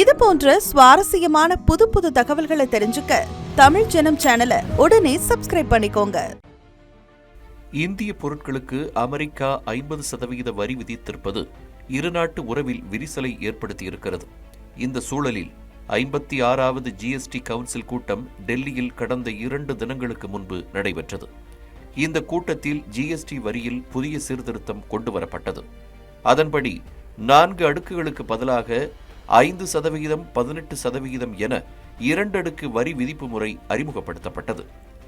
இது போன்ற சுவாரஸ்யமான புது புது தகவல்களை தெரிஞ்சுக்க தமிழ் ஜனம் சேனலை உடனே சப்ஸ்கிரைப் பண்ணிக்கோங்க. இந்திய பொருட்களுக்கு அமெரிக்கா ஐம்பது சதவிகித வரி விதித்திருப்பது இருநாட்டு உறவில் விரிசலை ஏற்படுத்தியிருக்கிறது. இந்த சூழலில் ஐம்பத்தி ஆறாவது ஜிஎஸ்டி கவுன்சில் கூட்டம் டெல்லியில் கடந்த இரண்டு தினங்களுக்கு முன்பு நடைபெற்றது. இந்த கூட்டத்தில் ஜிஎஸ்டி வரியில் புதிய சீர்திருத்தம் கொண்டுவரப்பட்டது. அதன்படி நான்கு அடுக்குகளுக்கு பதிலாக ஐந்து சதவிகிதம் பதினெட்டு சதவிகிதம் என இரண்டடுக்கு வரி விதிப்பு முறை அறிமுகப்படுத்தப்பட்டது.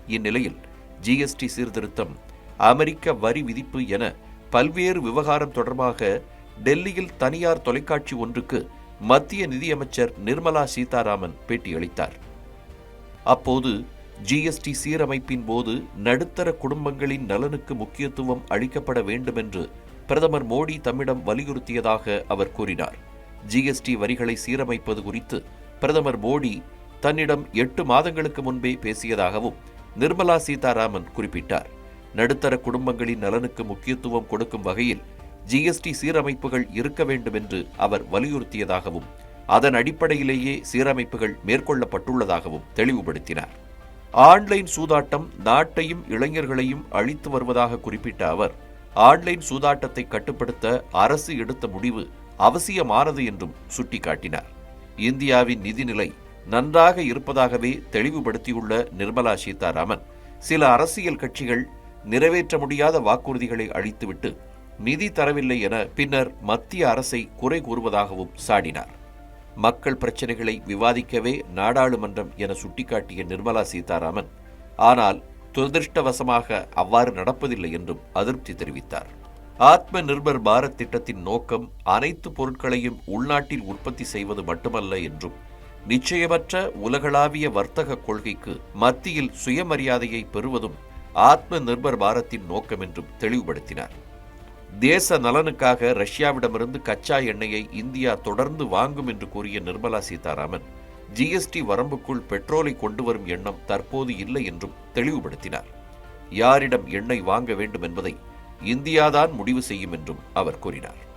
இந்நிலையில் ஜிஎஸ்டி சீர்திருத்தம் அமெரிக்க வரி விதிப்பு என பல்வேறு விவகாரம் தொடர்பாக டெல்லியில் தனியார் தொலைக்காட்சி ஒன்றுக்கு மத்திய நிதியமைச்சர் நிர்மலா சீதாராமன் பேட்டியளித்தார். அப்போது ஜிஎஸ்டி சீரமைப்பின் போது நடுத்தர குடும்பங்களின் நலனுக்கு முக்கியத்துவம் அளிக்கப்பட வேண்டும் என்று பிரதமர் மோடி தம்மிடம் வலியுறுத்தியதாக அவர் கூறினார். ஜிஎஸ்டி வரிகளை சீரமைப்பது குறித்து பிரதமர் மோடி தன்னிடம் எட்டு மாதங்களுக்கு முன்பே பேசியதாகவும் நிர்மலா சீதாராமன் குறிப்பிட்டார். நடுத்தர குடும்பங்களின் நலனுக்கு முக்கியத்துவம் கொடுக்கும் வகையில் ஜிஎஸ்டி சீரமைப்புகள் இருக்க வேண்டும் என்று அவர் வலியுறுத்தியதாகவும் அதன் அடிப்படையிலேயே சீரமைப்புகள் மேற்கொள்ளப்பட்டுள்ளதாகவும் தெளிவுபடுத்தினார். ஆன்லைன் சூதாட்டம் நாட்டையும் இளைஞர்களையும் அழித்து வருவதாக குறிப்பிட்ட அவர் ஆன்லைன் சூதாட்டத்தை கட்டுப்படுத்த அரசு எடுத்த முடிவு அவசியமானது என்றும் சுட்டிக்காட்டினார். இந்தியாவின் நிதிநிலை நன்றாக இருப்பதாகவே தெளிவுபடுத்தியுள்ள நிர்மலா சீதாராமன் சில அரசியல் கட்சிகள் நிறைவேற்ற முடியாத வாக்குறுதிகளை அளித்துவிட்டு நிதி தரவில்லை என பின்னர் மத்திய அரசை குறை கூறுவதாகவும் சாடினார். மக்கள் பிரச்சனைகளை விவாதிக்கவே நாடாளுமன்றம் என சுட்டிக்காட்டிய நிர்மலா சீதாராமன் ஆனால் துரதிருஷ்டவசமாக அவ்வாறு நடப்பதில்லை என்றும் அதிருப்தி தெரிவித்தார். ஆத்ம நிர்பர் பாரத் திட்டத்தின் நோக்கம் அனைத்து பொருட்களையும் உள்நாட்டில் உற்பத்தி செய்வது மட்டுமல்ல என்றும் நிச்சயமற்ற உலகளாவிய வர்த்தக கொள்கைக்கு மத்தியில் சுயமரியாதையை பெறுவதும் ஆத்ம நிர்பர் பாரத்தின் நோக்கம் என்றும் தெளிவுபடுத்தினார். தேச நலனுக்காக ரஷ்யாவிடமிருந்து கச்சா எண்ணெயை இந்தியா தொடர்ந்து வாங்கும் என்று கூறிய நிர்மலா சீதாராமன் ஜிஎஸ்டி வரம்புக்குள் பெட்ரோலை கொண்டு வரும் எண்ணம் தற்போது இல்லை என்றும் தெளிவுபடுத்தினார். யாரிடம் எண்ணெய் வாங்க வேண்டும் என்பதை இந்தியாதான் முடிவு செய்யும் என்றும் அவர் கூறினார்.